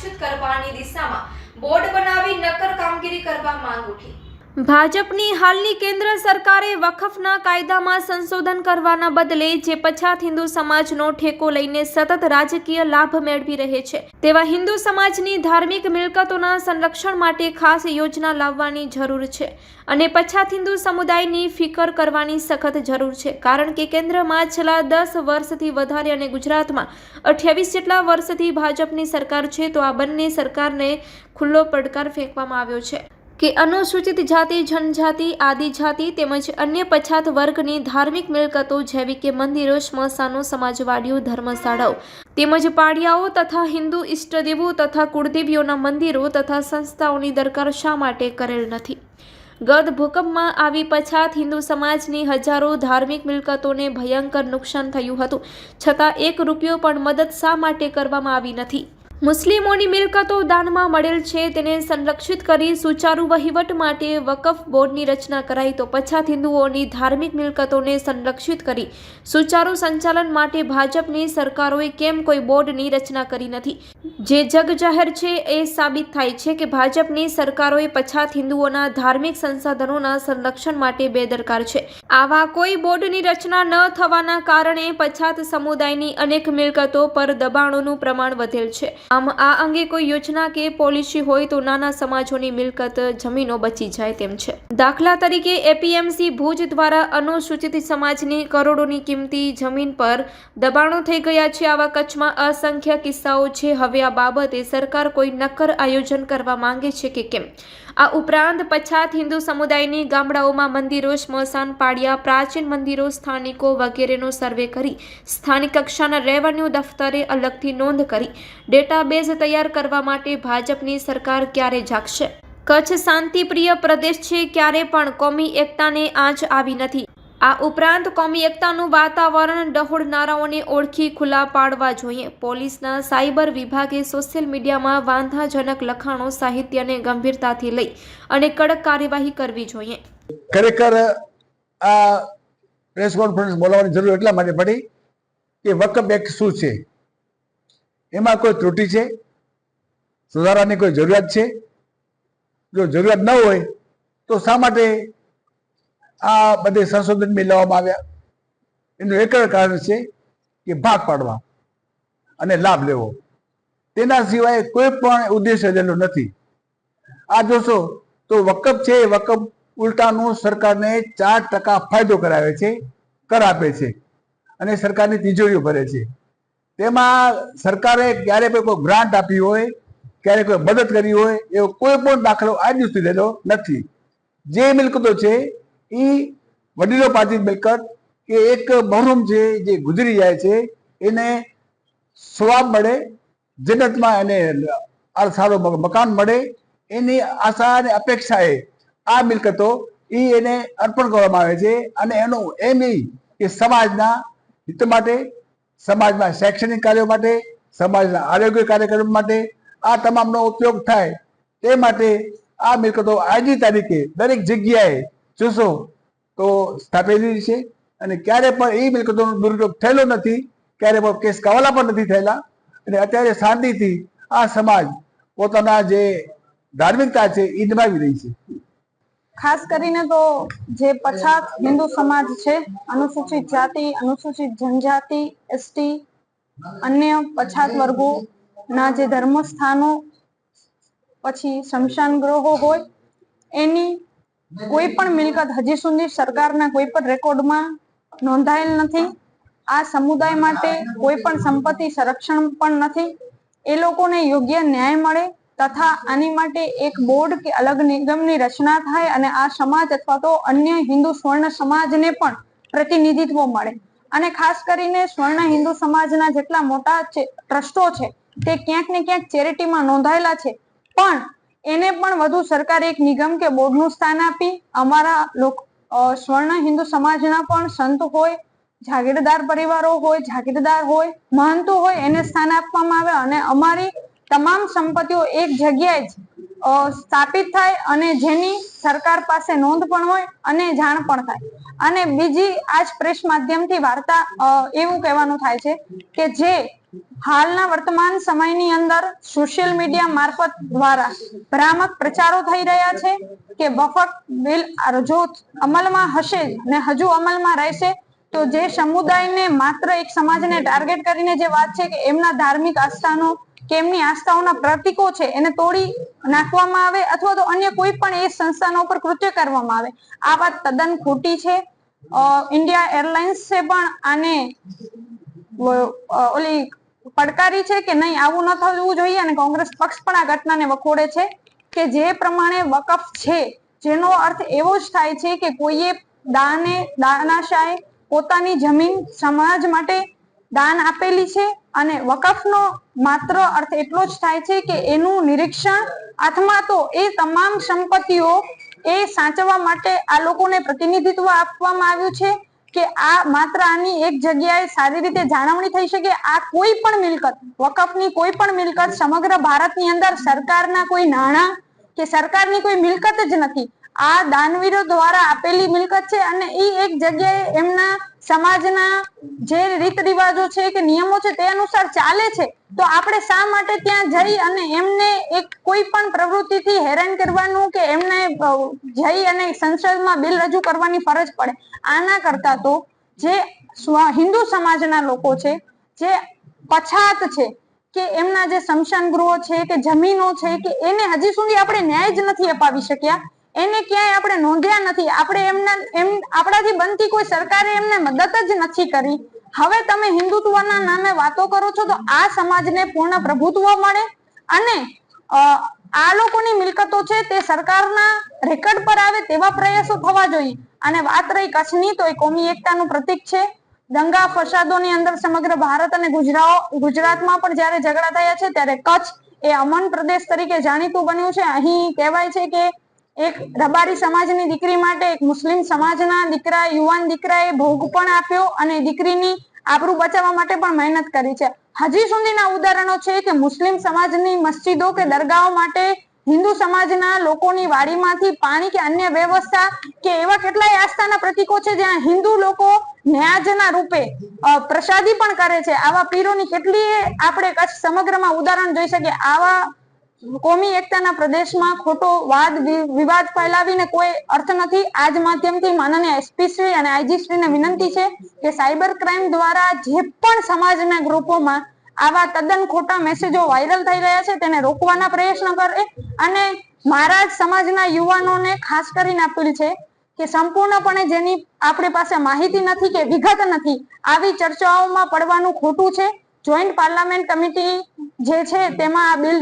સંરક્ષિત કરવાની દિશામાં બોર્ડ બનાવી નક્કર કામગીરી કરવા માંગ ઉઠી. ભાજપની હાલની કેન્દ્ર સરકારે વખફના કાયદામાં સંશોધન કરવાના બદલે જે પછાત હિન્દુ સમાજનો ઠેકો લઈને સતત રાજકીય લાભ મેળવી રહે છે, તેવા હિન્દુ સમાજની ધાર્મિક મિલકતોના સંરક્ષણ માટે ખાસ યોજના લાવવાની જરૂર છે અને પછાત હિન્દુ સમુદાયની ફિકર કરવાની સખત જરૂર છે, કારણ કે કેન્દ્રમાં છેલ્લા દસ વર્ષથી વધારે અને ગુજરાતમાં અઠ્યાવીસ જેટલા વર્ષથી ભાજપની સરકાર છે, તો આ બંને સરકારને ખુલ્લો પડકાર ફેંકવામાં આવ્યો છે. કે અનુસૂચિત જાતિ, જનજાતિ આદિજાતિ તેમજ અન્ય પછાત વર્ગની ધાર્મિક મિલકતો જેવી કે મંદિરો, સ્મશાનો, સમાજવાડીઓ, ધર્મશાળાઓ તેમજ પાડિયાઓ તથા હિન્દુ ઇષ્ટદેવો તથા કુળદેવીઓના મંદિરો તથા સંસ્થાઓની દરકાર શા માટે કરેલ નથી? ગત ભૂકંપમાં આવી પછાત હિન્દુ સમાજની હજારો ધાર્મિક મિલકતોને ભયંકર નુકસાન થયું હતું. છતાં એક રૂપિયો પણ મદદ શા માટે કરવામાં આવી નથી? મુસ્લિમોની મિલકતો દાનમાં મળેલ છે, તેને સંરક્ષિત કરી સુચારુ વહીવટ માટે વકફ બોર્ડની રચના કરાઈ તો પછાત હિન્દુઓની ધાર્મિક મિલકતોને સંરક્ષિત કરી સુચારુ સંચાલન માટે ભાજપની સરકારોએ કેમ કોઈ બોર્ડની રચના કરી નથી? જે જગ જાહેર છે એ સાબિત થાય છે કે ભાજપની સરકારોએ પછાત હિન્દુઓના ધાર્મિક સંસાધનોના સંરક્ષણ માટે બેદરકાર છે. આવા કોઈ બોર્ડની રચના ન થવાના કારણે પછાત સમુદાયની અનેક મિલકતો પર દબાણોનું પ્રમાણ વધેલ છે. આમ આ અંગે કોઈ યોજના કે પોલિસી હોય તો નાના સમાજોની મિલકત જમીનો બચી જાય તેમ છે. દાખલા તરીકે એપીએમસી ભુજ દ્વારા અનુસૂચિત સમાજની કરોડોની કિંમતી જમીન પર દબાણો થઈ ગયા છે. આવા કચ્છમાં અસંખ્ય કિસ્સાઓ છે. હવે આ બાબતે સરકાર કોઈ નક્કર આયોજન કરવા માંગે છે કે કેમ? આ ઉપરાંત પછાત હિન્દુ સમુદાયની ગામડાઓમાં મંદિરો, સ્મશાન પાડિયા પ્રાચીન મંદિરો, સ્થાનિકો વગેરેનો સર્વે કરી સ્થાનિક કક્ષાના રેવન્યુ દફતરે અલગથી નોંધ કરી ડેટાબેઝ તૈયાર કરવા માટે ભાજપની સરકાર ક્યારે જાગશે? કચ્છ શાંતિપ્રિય પ્રદેશ છે ક્યારે પણ કોમી એકતાને આંચ આવી નથી. આ ઉપરાંત કોમી એકતાનું વાતાવરણ ડહોળનારાઓને ઓળખી ખુલ્લા પાડવા જોઈએ. પોલીસના સાયબર વિભાગે સોશિયલ મીડિયામાં વાંધાજનક લખાણો, સાહિત્યને ગંભીરતાથી લઈ અને કડક કાર્યવાહી કરવી જોઈએ. ખરેખર આ પ્રેસ કોન્ફરન્સ બોલાવવાની જરૂર એટલા માટે પડી કે વકફ એક્ટ શું છે? એમાં કોઈ ત્રુટિ છે? સુધારાની કોઈ જરૂરિયાત છે? જો જરૂરિયાત ન હોય તો શા માટે આ બધે સંશોધન બી લાવવામાં આવ્યા. એનું એક જ કારણ છે કે ભાગ પાડવા અને લાભ લેવો. તેના સિવાય કોઈ પણ ઉદ્દેશ્ય રહેલો નથી. આ જોશો તો વકફ છે એ વકફ ઉલટાનું સરકારને ચાર ટકા ફાયદો કરાવે છે કર આપે છે અને સરકારની તિજોરીઓ ભરે છે. તેમાં સરકારે ક્યારે કોઈ કોઈ ગ્રાન્ટ આપી હોય, ક્યારે કોઈ મદદ કરી હોય, એવો કોઈ પણ દાખલો આજ સુધી રહેલો નથી. જે મિલકતો છે એ વડીલો પાર્ટી મિલકત કે એક મહરૂમ છે જે ગુજરી જાય છે, એને સ્વાબ મળે, જગતમાં એને આ સારો મકાન મળે, એની આશા અને અપેક્ષાએ આ મિલકતો એ એને અર્પણ કરવામાં આવે છે અને એનું એમ એ કે સમાજના હિત માટે, સમાજના શૈક્ષણિક કાર્યો માટે, સમાજના આરોગ્ય કાર્યક્રમ માટે આ તમામનો ઉપયોગ થાય. તે માટે આ મિલકતો આજની તારીખે દરેક જગ્યાએ જોશો તો સ્થાપેલી છે. અને ક્યારે પણ એ મિલકતોનો દુરુપયોગ થયેલો નથી, ક્યારે પણ કેસ કવાલા પણ નથી થયેલા. અને અત્યારે શાંતિથી આ સમાજ પોતાના જે ધાર્મિકતા છે એ નિભાવી રહી છે. ખાસ કરીને તો જે પછાત હિન્દુ સમાજ છે, અનુસૂચિત જાતિ, અનુસૂચિત જનજાતિ એસટી અન્ય પછાત વર્ગો ના જે ધર્મ સ્થાનો પછી શમશાન ગ્રહો હોય, એની કોઈ પણ મિલકત હજી સુધી સરકારના કોઈ પણ રેકોર્ડમાં નોંધાયેલ નથી. આ સમુદાય માટે કોઈ પણ સંપત્તિ સંરક્ષણ પણ નથી. એ લોકોને યોગ્ય ન્યાય મળે તથા આની માટે એક બોર્ડ કે અલગ નિગમની રચના થાય અને આ સમાજ અથવા તો અન્ય હિન્દુ સ્વર્ણ સમાજને પણ પ્રતિનિધિત્વ મળે. અને ખાસ કરીને સ્વર્ણ હિન્દુ સમાજના જેટલા મોટા ટ્રસ્ટો છે, તે ક્યાંક ને ક્યાંક ચેરિટીમાં નોંધાયેલા છે. પણ એને પણ વધુ સરકારે એક નિગમ કે બોર્ડનું સ્થાન આપી અમારા લોક સ્વર્ણ હિન્દુ સમાજના પણ સંત હોય, જાગીરદાર પરિવારો હોય, જાગીરદાર હોય, મહંતો હોય એને સ્થાન આપવામાં આવે અને અમારી તમામ સંપત્તિઓ એક જગ્યાએ જ સ્થાપિત થાય અને જેની સરકાર પાસે નોંધ પણ હોય અને જાણ પણ થાય. અને બીજી આજ પ્રેસ માધ્યમથી વાર્તા એવું કહેવાનું થાય છે કે જે હાલના વર્તમાન સમયની અંદર સોશિયલ મીડિયા મારફત દ્વારા ભ્રામક પ્રચારો થઈ રહ્યા છે કે વફક બિલ જો અમલમાં હશે ને હજુ અમલમાં રહેશે, તો જે સમુદાયને માત્ર એક સમાજને ટાર્ગેટ કરીને જે વાત છે કે એમના ધાર્મિક આસ્થાનો કે એમની આસ્થાઓના પ્રતીકો છે એને તોડી નાખવામાં આવે અથવા તો અન્ય કોઈ પણ એ સંસ્થાનો ઉપર કૃત્ય કરવામાં આવે. આ વાત તદ્દન ખોટી છે. ઇન્ડિયા એરલાઇન્સ પણ આને ઓલી પડકારી છે કે નહીં આવું ન થવું જોઈએ અને કોંગ્રેસ પક્ષ પણ આ ઘટનાને વખોડે છે કે જે પ્રમાણે વકફ છે, જેનો અર્થ એવો જ થાય છે કે કોઈએ દાને, દાનાશાએ પોતાની જમીન સમાજ માટે દાન આપેલી છે અને વકફનો માત્ર અર્થ એટલો જ થાય છે કે એનું નિરીક્ષણ અથવા તો એ તમામ સંપત્તિઓ એ સાચવવા માટે આ લોકોને પ્રતિનિધિત્વ આપવામાં આવ્યું છે કે આ માત્ર આની એક જગ્યાએ સારી રીતે જાળવણી થઈ શકે, આ કોઈ પણ મિલકત, વકફની કોઈ પણ મિલકત સમગ્ર ભારતની અંદર સરકારના કોઈ નાણાં કે સરકારની કોઈ મિલકત જ નથી. આ દાનવીરો દ્વારા આપેલી મિલકત છે અને એ એક જગ્યાએ એમના સમાજના જે રીત રિવાજો છે કે નિયમો છે તે અનુસાર ચાલે છે. તો આપણે શા માટે ત્યાં જઈ અને એમને એક કોઈ પણ પ્રવૃત્તિથી હેરાન કરવાનું કે એમને જઈ અને સંસદમાં બિલ રજૂ કરવાની ફરજ પડે? આના કરતા તો જે હિન્દુ સમાજના લોકો છે, જે પછાત છે, કે એમના જે સ્મશાન ગૃહો છે, કે જમીનો છે, કે એને હજી સુધી આપણે ન્યાય જ નથી અપાવી શક્યા. એને ક્યાંય આપણે નોંધ્યા નથી. આપણે એમના, એમ, આપણાથી બનતી કોઈ સરકારે એમને મદદ જ નથી કરી. હવે તમે હિન્દુત્વના નામે વાતો કરો છો તો આ સમાજને પૂર્ણ પ્રભુત્વ મળે અને આ લોકોની મિલકતો છે તે સરકારના રેકર્ડ પર આવે તેવા પ્રયાસો થવા જોઈએ. અને વાત રહી કચ્છની તો એ કોમી એકતાનું પ્રતીક છે. દંગા ફસાદોની અંદર સમગ્ર ભારત અને ગુજરાત ગુજરાતમાં પણ જ્યારે ઝઘડા થયા છે ત્યારે કચ્છ એ અમન પ્રદેશ તરીકે જાણીતું બન્યું છે. અહીં કહેવાય છે કે એક રબારી સમાજની દીકરી માટે એક મુસ્લિમ સમાજના દીકરા, યુવાન દીકરાએ ભોગ પણ આપ્યો અને દીકરીની આબરૂ બચાવવા માટે પણ મહેનત કરી છે. હજી સુધીના ઉદાહરણો છે કે મુસ્લિમ સમાજની મસ્જિદો કે દરગાહો માટે હિન્દુ સમાજના લોકોની વાડીમાંથી પાણી કે અન્ય વ્યવસ્થા કે એવા કેટલાય આસ્થાના પ્રતીકો છે જ્યાં હિન્દુ લોકો ન્યાજના રૂપે પ્રસાદી પણ કરે છે. આવા પીરોની કેટલી આપણે કચ્છ સમગ્રમાં ઉદાહરણ જોઈ શકીએ. આવા કોમી એકતાના પ્રદેશમાં ખોટો વાદ વિવાદ ફેલાવીને કોઈ અર્થ નથી. આજ માધ્યમથી માનનીય એસપી શ્રી અને આઈજી શ્રીને વિનંતી છે કે સાયબર ક્રાઇમ દ્વારા જે પણ સમાજના ગ્રુપોમાં આવા તદ્દન ખોટા મેસેજો વાયરલ થઈ રહ્યા છે તેને રોકવાના પ્રયત્ન કરે અને મારા સમાજના યુવાનોને ખાસ કરીને અપીલ છે કે સંપૂર્ણપણે જેની આપણી પાસે માહિતી નથી કે વિગત નથી, આવી ચર્ચાઓમાં પડવાનું ખોટું છે. જોઈન્ટ પાર્લામેન્ટ કમિટી જે છે, તેમાં આ બિલ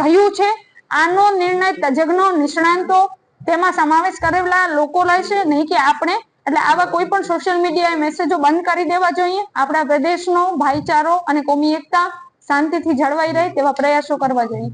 કહ્યું છે. આનો નિર્ણય તજજ્ઞો નિષ્ણાંતો તેમાં સમાવેશ કરેલા લોકો લેશે, નહીં કે આપણે. એટલે આવા કોઈ પણ સોશિયલ મીડિયા મેસેજો બંધ કરી દેવા જોઈએ. આપણા પ્રદેશનો ભાઈચારો અને કોમી એકતા શાંતિથી જળવાઈ રહે તેવા પ્રયાસો કરવા જોઈએ.